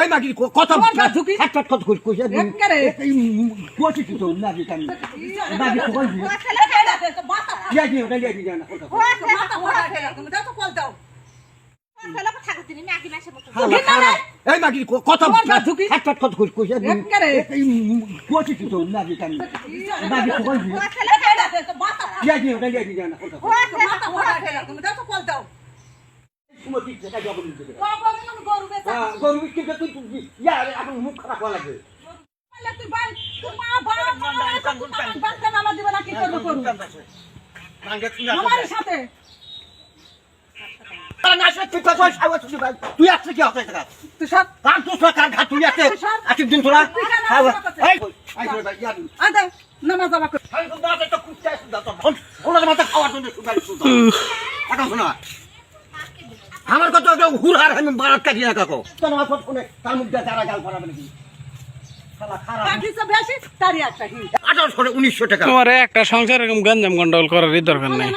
এই মাগি কথা ঝুঁকি? হাত হাত কথা কইছ কইছ। এই তো নাকি কানি নাকি কই ইয়া কি ওটা লিয়া দিনা কথা হালা খারা এই মাগি কথা তোমার গা ঝুঁকি? হাত হাত কথা কইছ কইছ। এই কোচি তো নাকি কানি নাকি কই ইয়া কি ওটা লিয়া দিনা কথা তুমি ঠিক জায়গা যাব দিতে হ্যাঁ গরু কিন্তু তুই তুই ইয়া এখন মুখ খারাপ হওয়া লাগে আমার সাথে। তুই আসছে কি হবে তুই সব কার তো কার ঘাট তুই আসছে আজকে দিন তোরা। নামাজ যাবা কর। আমি তো বাসে তো কুত্তে আসছে দাও তো ওনাদের মাথা খাওয়ার জন্য সুগারি সুদা শোনা। আমার কত হুর হার আমি বারাত কাটি না কাকো। তোমার আমার কোনে তার মুখ দিয়ে যারা গাল পড়াবে নাকি? আঠারোশো উনিশশো টাকা। তোমার একটা সংসার এরকম গঞ্জাম গন্ডগোল করারই দরকার নাই।